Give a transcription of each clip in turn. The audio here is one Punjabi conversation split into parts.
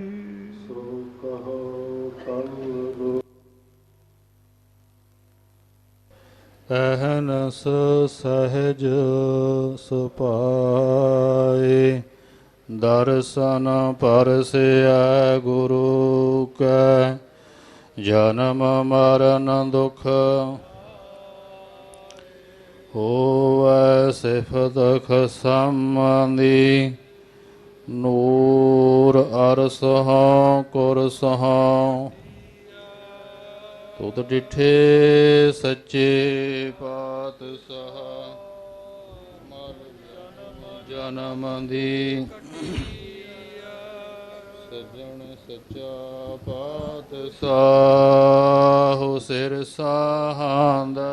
ਸੋ ਕਹੋ ਅਹਨਸ ਸਹਜ ਸੁਪਾਏ, ਦਰਸ਼ਨ ਪਰਸਿਆ ਗੁਰੂ ਕੈ, ਜਨਮ ਮਰਨ ਦੁਖ ਹੋਵੈ ਸਿਫਤ ਖਸਮੰਦੀ ਨੂਰ ਅਰਸਹਾਂ ਕੁਰਸਹਾਂ ਤੁਧ ਡਿਠੇ ਸੱਚੇ ਪਾਤਸ਼ਾਹ, ਮਰ ਜਨਮ ਦੀ। ਸਜਣ ਸੱਚਾ ਪਾਤਸ਼ਾਹ ਸਿਰ ਸਾਹਾਂਦਾ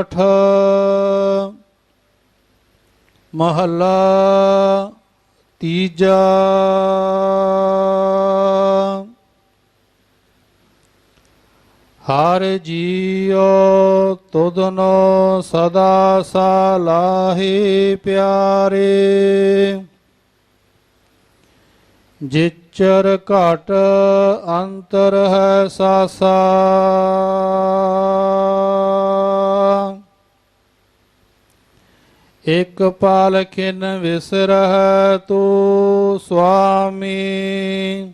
ਸੋਰਠ ਮਹੱਲਾ ਤੀਜਾ ਹਰ ਜੀਉ ਤੁਧਨੋ ਸਦਾ ਸਲਾਹੀ ਪਿਆਰੇ ਜਿਚਰ ਘਟ ਅੰਤਰ ਹੈ ਸਾਸਾ ਇਕ ਪਾਲ ਖਿਨ ਵਿਸਰਹ ਤੂ ਸੁਆਮੀ।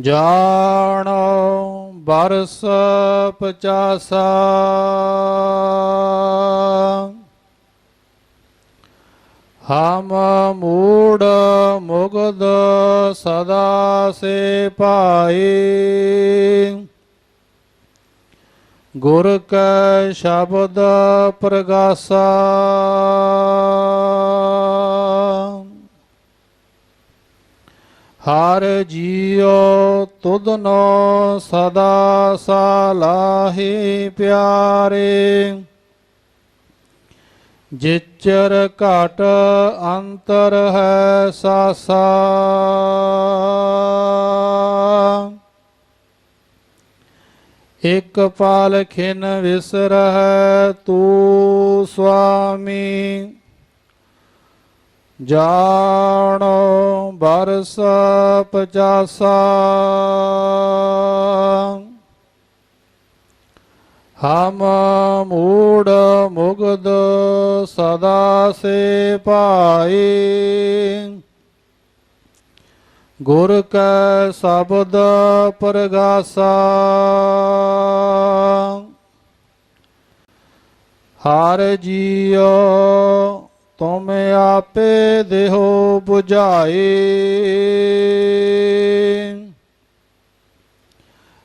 ਜਾਣੋ ਬਰਸ ਪਚਾਸਾ। ਹਮ ਮੂੜ ਮੁਗਦ ਸਦਾ ਸੇ ਪਾਈ ਗੁਰ ਕੈ ਸ਼ਬਦ ਪ੍ਰਗਾਸਾ। ਹਰ ਜੀਉ ਤੁਧਨੋ ਸਦਾ ਸਲਾਹੀ ਪਿਆਰੇ। ਜਿਚਰ ਘਟ ਅੰਤਰ ਹੈ ਸਾਸਾ। ਇਕ ਪਾਲ ਖਿਨ ਵਿਸਰਹ ਤੂ ਸੁਆਮੀ ਜਾਣੋ ਬਰਸ ਪਚਾਸਾ ਹਮ ਮੂੜ ਮੁਗਦ ਸਦਾ ਸੇ ਭਾਈ। ਗੁਰ ਕੈ ਸ਼ਬਦ ਪ੍ਰਗਾਸਾ। ਹਰ ਜੀਉ ਤੁਮ ਆਪੇ ਦੇਹੋ 부ਝਾਏ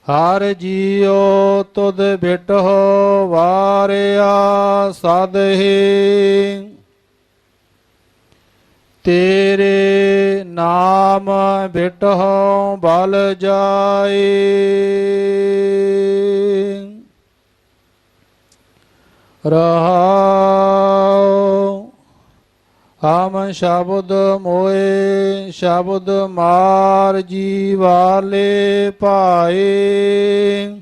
ਹਰ ਜੀਉ ਤੁਧ ਬਿਟਹੁ ਵਾਰਿਆ ਸਦਹੀ। ਤੇਰੇ ਨਾਮ ਬਿਟਹੁ ਬਲ ਜਾਏ। ਰਹਾਉ ਆਮ ਸ਼ਬਦ ਮੋਏ, ਸ਼ਬਦ ਮਾਰ ਜੀ ਵਾਲੇ ਭਾਏ।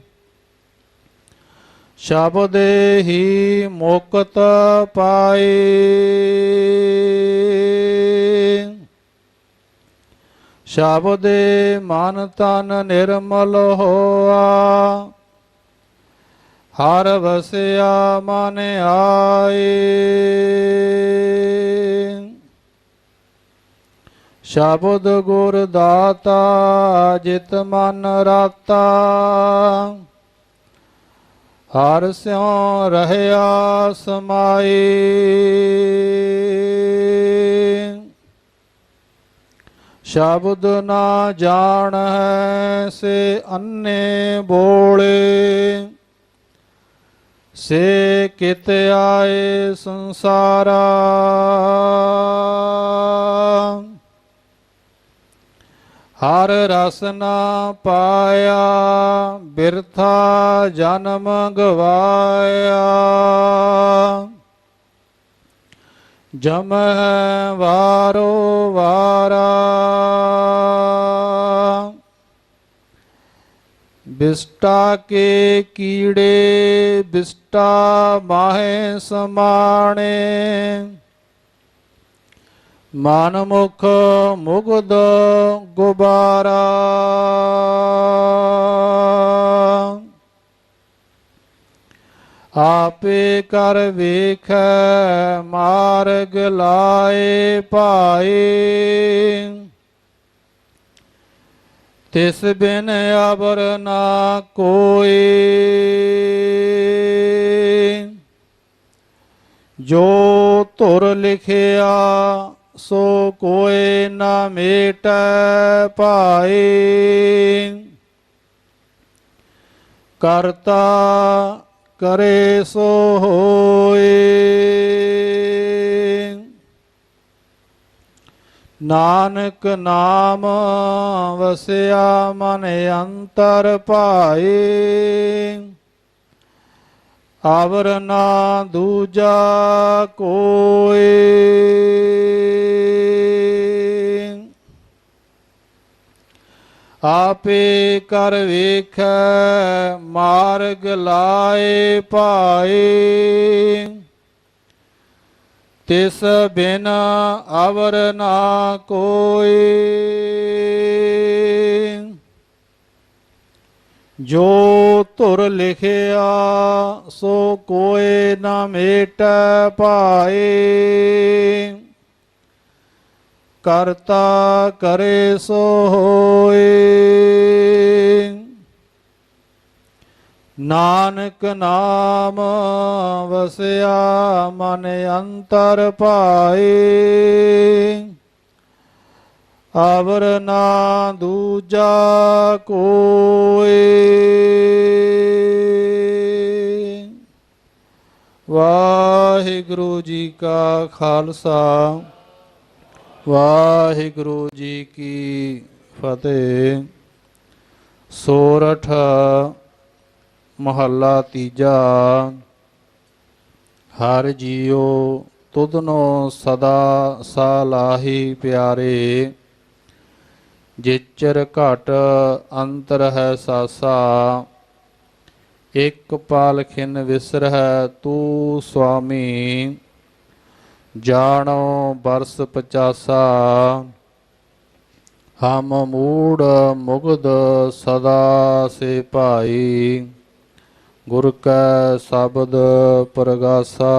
ਸ਼ਬਦ ਹੀ ਮੁਕਤ ਪਾਏ। ਸ਼ਬਦ ਮਨ ਤਨ ਨਿਰਮਲ ਹੋਆ। ਹਰ ਵਸਿਆ ਮਨ ਆਏ। ਸ਼ਬਦ ਗੁਰ ਦਾਤਾ ਜਿਤ ਮਨ ਰਾਤਾ। ਹਰ ਸਿਉ ਰਹਿਆ ਸਮਾਈ ਸ਼ਬਦ ਨਾ ਜਾਣ ਹੈ ਸੇ ਅੰਨੇ ਬੋਲੇ। ਸੇ ਕਿਤ ਆਏ ਸੰਸਾਰਾ। ਹਰ ਰਸ ਨਾ ਪਾਇਆ, ਬਿਰਥਾ ਜਨਮ ਗਵਾਇਆ। ਜਮ ਹੈ ਵਾਰੋ ਵਾਰਾ। ਬਿਸਟਾ ਕੇ ਕੀੜੇ, ਬਿਸਟਾ ਮਾਹੇ ਸਮਾਣੇ। ਮਨ ਮੁਖ ਮੁਗਦ ਗੁਬਾਰਾ। ਆਪੇ ਕਰ ਵੇਖ, ਮਾਰਗ ਲਾਏ ਭਾਏ। ਤਿਸ ਬਿਨ ਅਬਰ ਨਾ ਕੋਈ। ਜੋ ਧੁਰ ਲਿਖਿਆ, ਸੋ ਕੋਏ ਨਾ ਮੇਟੈ ਭਾਏ ਕਰਤਾ ਕਰੇ ਸੋ ਹੋਏ ਨਾਨਕ ਨਾਮ ਵਸਿਆ ਮਨ ਅੰਤਰ ਭਾਏ ਆਵਰ ਨਾ ਦੂਜਾ ਕੋਏ ਆਪੇ ਕਰ ਵੇਖੈ, ਮਾਰਗ ਲਾਏ ਪਾਏ ਤਿਸ ਬਿਨ ਅਵਰ ਨਾ ਕੋਈ। ਜੋ ਧੁਰ ਲਿਖਿਆ, ਸੋ ਕੋਏ ਨਾ ਮੇਟੈ ਪਾਏ ਕਰਤਾ ਕਰੇ ਸੋ ਹੋਏ। ਨਾਨਕ ਨਾਮ ਵਸਿਆ ਮਨ ਅੰਤਰ ਪਾਏ ਅਵਰ ਨਾ ਦੂਜਾ ਕੋਈ। ਵਾਹਿਗੁਰੂ ਜੀ ਕਾ ਖਾਲਸਾ, ਵਾਹਿਗੁਰੂ ਜੀ ਕੀ ਫਤਿਹ। ਸੋਰਠ ਮਹੱਲਾ ਤੀਜਾ। ਹਰ ਜੀਉ ਤੁਧਨੋ ਸਦਾ ਸਾਲਾਹੀ ਪਿਆਰੇ। ਜਿਚਰ ਘਟ ਅੰਤਰ ਹੈ ਸਾਸਾ। ਇਕ ਪਾਲ ਖਿਨ ਵਿਸਰਹਿ ਤੂੰ ਸੁਆਮੀ। ਜਾਣੋ ਬਰਸ ਪਚਾਸਾ। ਹਮ ਮੂੜ ਮੁਗਦ ਸਦਾ ਸੇ ਭਾਈ। ਗੁਰ ਕੈ ਸ਼ਬਦ ਪ੍ਰਗਾਸਾ।